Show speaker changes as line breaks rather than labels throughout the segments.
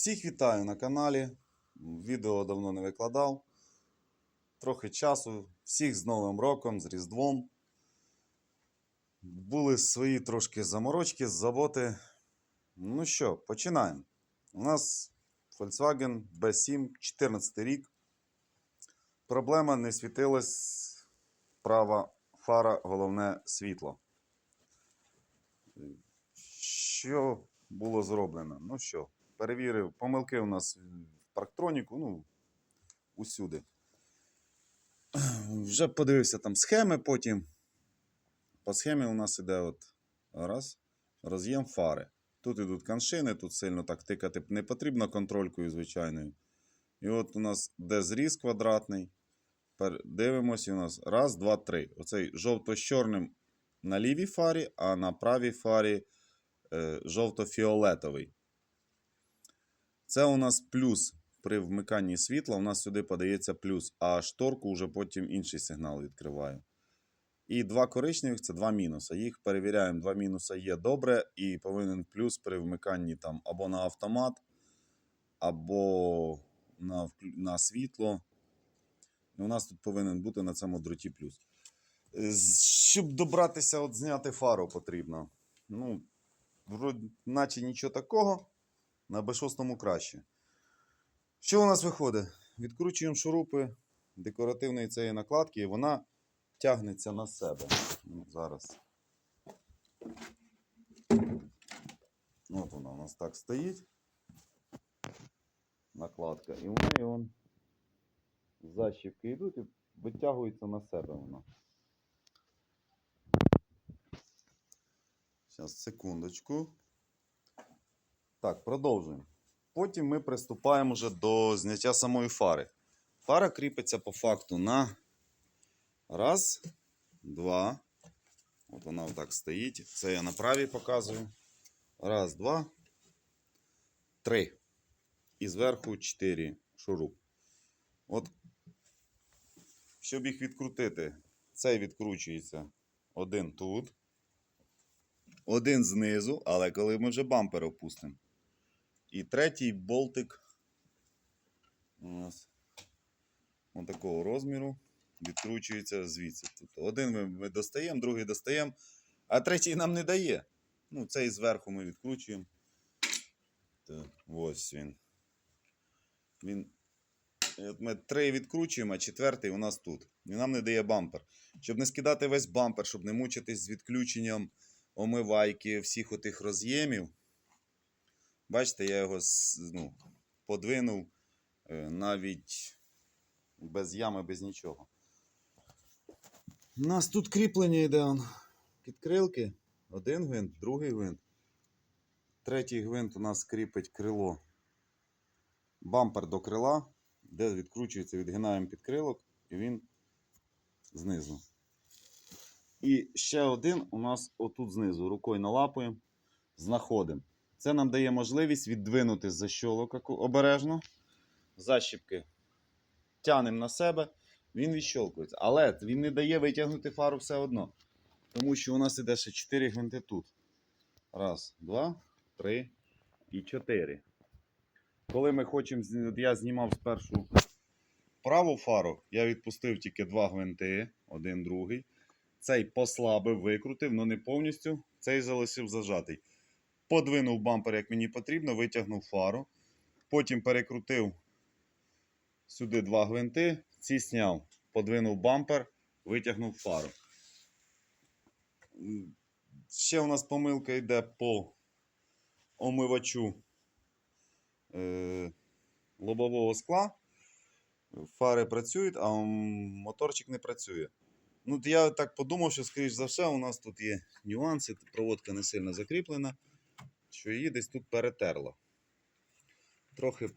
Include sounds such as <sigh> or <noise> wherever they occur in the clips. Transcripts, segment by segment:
Всіх вітаю на каналі. Відео давно не викладав. Трохи часу. Всіх з Новим роком, з Різдвом. Були свої трошки заморочки, заботи. Ну що, починаємо. У нас Volkswagen B7, 14 рік. Проблема не світилась права фара, головне світло. Що було зроблено? Ну що, перевірив, помилки у нас в парктроніку, ну, усюди. <clears throat> Вже подивився там схеми потім. По схемі у нас іде от раз, роз'єм фари. Тут ідуть каншини, тут сильно так тикати не потрібно контролькою звичайною. І от у нас де зріз квадратний. І у нас раз, два, три. Оцей жовто-чорним на лівій фарі, а на правій фарі е, жовто-фіолетовий. Це у нас плюс при вмиканні світла. У нас сюди подається плюс, а шторку вже потім інший сигнал відкриваю. І два коричневих це два мінуса. Їх перевіряємо. Два мінуса є добре, і повинен плюс при вмиканні там або на автомат, або на, на світло. І у нас тут повинен бути на цьому дроті плюс. Е, Щоб добратися, от зняти фару потрібно. Ну, вроді, наче нічого такого. На B6 краще. Що у нас виходить? Відкручуємо шурупи декоративної цієї накладки, і вона тягнеться на себе. Ну, зараз. От вона у нас так стоїть. Накладка. І в неї он защіпки йдуть і витягується на себе вона. Зараз, секундочку. Так, продовжуємо. Потім ми приступаємо вже до зняття самої фари. Фара кріпиться по факту на раз, два. От вона отак стоїть. Це я на правій показую. Раз, два, три. І зверху чотири шуруп. От, щоб їх відкрутити, цей відкручується один тут, один знизу, але коли ми вже бампер опустимо. І третій болтик у нас такого розміру відкручується звідси. Тобто один ми, достаємо, другий достаємо, а третій нам не дає. Ну, цей зверху ми відкручуємо. Ось він. Він. От ми три відкручуємо, а четвертий у нас тут. І нам не дає бампер. Щоб не скидати весь бампер, щоб не мучитись з відключенням омивайки, всіх отих роз'ємів. Бачите, я його ну, подвинув е, навіть без ями, без нічого. У нас тут кріплення йде підкрилки. Один гвинт, другий гвинт. Третій гвинт у нас кріпить крило. Бампер до крила, де відкручується, відгинаємо підкрилок, і він знизу. І ще один у нас отут знизу. Рукою налапуємо, знаходимо. Це нам дає можливість віддвинути защолок обережно. Защіпки тянемо на себе, він відщолкується. Але він не дає витягнути фару все одно. Тому що у нас іде ще 4 гвинти тут. Раз, два, три і чотири. Коли ми хочемо, я знімав спершу праву фару, я відпустив тільки два гвинти, один другий. Цей послабив, викрутив, але не повністю. Цей залишив зажатий. Подвинув бампер, як мені потрібно, витягнув фару. Потім перекрутив сюди два гвинти, ці зняв, подвинув бампер, витягнув фару. Ще у нас помилка йде по омивачу е, лобового скла. Фари працюють, а моторчик не працює. Ну, я так подумав, що, скоріш за все, у нас тут є нюанси, проводка не сильно закріплена, що її десь тут перетерло. Трохи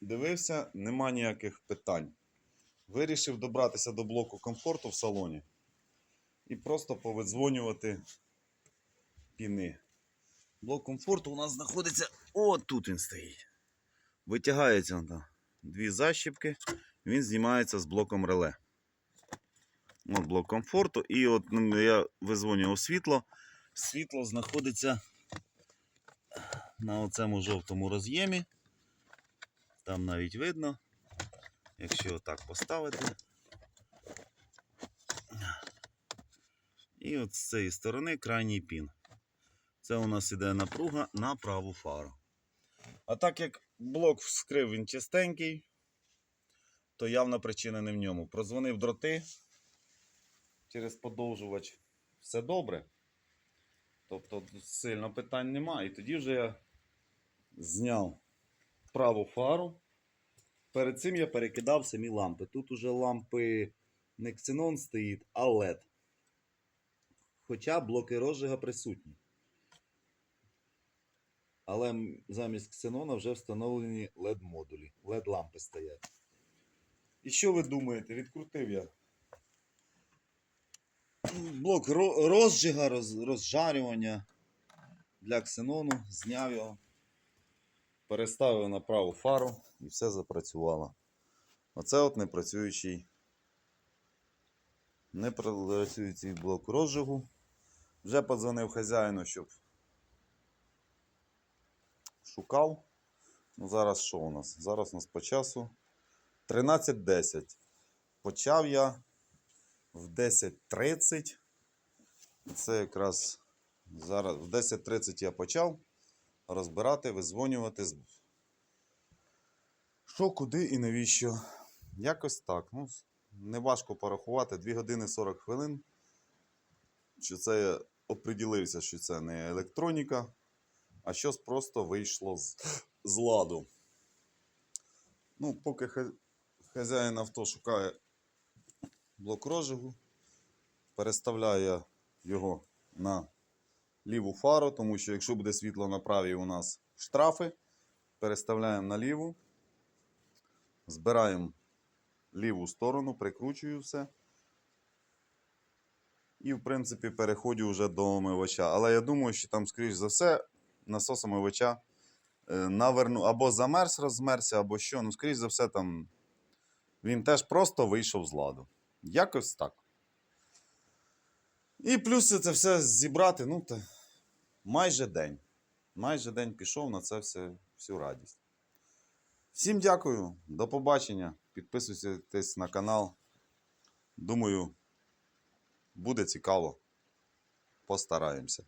подивився, нема ніяких питань. Вирішив добратися до блоку комфорту в салоні і просто повидзвонювати піни. Блок комфорту у нас знаходиться от тут він стоїть. Витягається там дві защіпки, він знімається з блоком реле. От блок комфорту. І от я визвонював світло. Світло знаходиться на оцьому жовтому роз'ємі. Там навіть видно, якщо отак поставити. І от з цієї сторони крайній пін. Це у нас іде напруга на праву фару. А так як блок вскрив він чистенький, то явна причина не в ньому. Прозвонив дроти через подовжувач. Все добре. Тобто сильно питань немає. І тоді вже я зняв праву фару. Перед цим я перекидав самі лампи. Тут уже лампи не Xenon стоїть, а LED. Хоча блоки розжига присутні. Але замість ксенона вже встановлені LED-модулі. LED-лампи стоять. І що ви думаєте? Відкрутив я. Блок розжига, розжарювання для ксенону. Зняв його. Переставив на праву фару і все запрацювало. Оце от непрацюючий. Непрацюючий блок розжигу. Вже подзвонив хазяїну, щоб шукав. Ну, зараз що у нас? Зараз у нас по часу 13.10. Почав я в 10.30. Це якраз зараз в 10.30 я почав розбирати, визвонювати. Що, куди і навіщо? Якось так. Ну, неважко порахувати. 2 години 40 хвилин. Що це я оприділився, що це не електроніка, а щось просто вийшло з, з ладу. Ну, поки хазяїн авто шукає блок розжигу, переставляю його на ліву фару, тому що якщо буде світло на правій, у нас штрафи. Переставляємо на ліву, збираємо ліву сторону, прикручую все. І, в принципі, переходжу вже до омивача. Але я думаю, що там, скоріш за все, насос омивача е, наверну або замерз, розмерзся, або що. Ну, скоріш за все, там він теж просто вийшов з ладу. Якось так. І плюс це все зібрати, ну, то майже день. Майже день пішов на це все, всю радість. Всім дякую, до побачення. Підписуйтесь на канал. Думаю, буде цікаво. Постараємося.